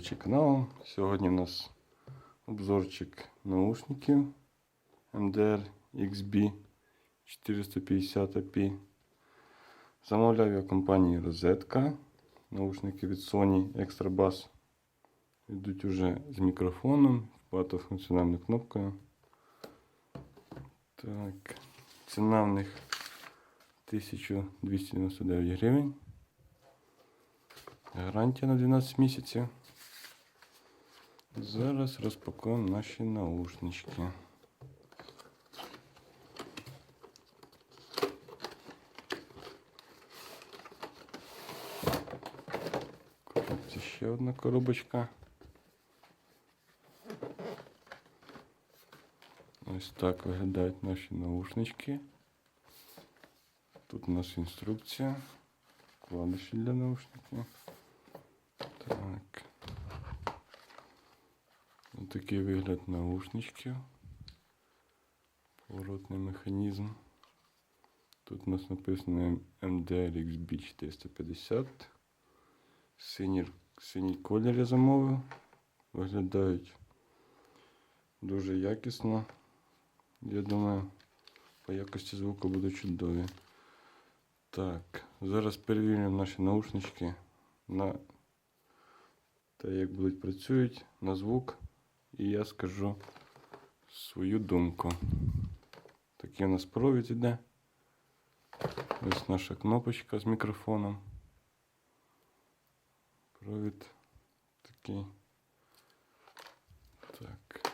глядачі каналу. Сьогодні у нас обзорчик наушників MDR XB 450 AP. Замовляв я компанії Розетка. Наушники від Sony Extra Bass. Йдуть уже з мікрофоном, багатофункціональною кнопкою. Так, ціна в них 1299 гривень. Гарантія на 12 місяців. Зараз розпакуємо наші наушнички. Це ще одна коробочка. Ось так виглядають наші наушнички. Тут у нас інструкція. Вкладиші для наушників. Так. Такий вигляд наушничків. Поворотний механізм. Тут у нас написано MDR XB 450. Синій, синій колір я замовив. Виглядають дуже якісно. Я думаю, по якості звуку будуть чудові. Так, зараз перевіримо наші наушнички на те, як будуть працюють, на звук. І я скажу свою думку. Такий у нас провід іде. Ось наша кнопочка з мікрофоном. Провід такий. Так.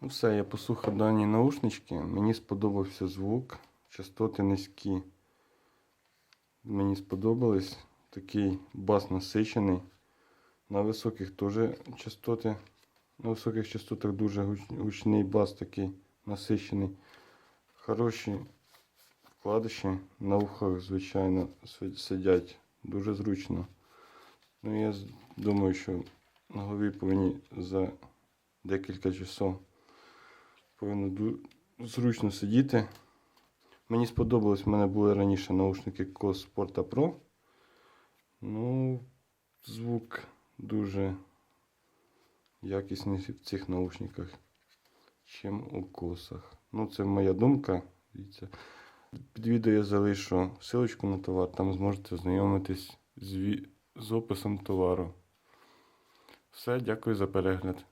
Ну все, я послухав дані наушнички. Мені сподобався звук. Частоти низькі. Мені сподобались. Такий бас насичений. На високих теж частоти. На високих частотах дуже гучний бас такий насичений. Хороші вкладиші. На вухах, звичайно, сидять дуже зручно. Ну, я думаю, що на голові повинні за декілька часов повинно зручно сидіти. Мені сподобалось, в мене були раніше наушники COS Sporta Pro. Ну, звук дуже якісний в цих наушниках, чим у косах. Ну, це моя думка. Під відео я залишу ссылочку на товар, там зможете ознайомитись з, з описом товару. Все, дякую за перегляд.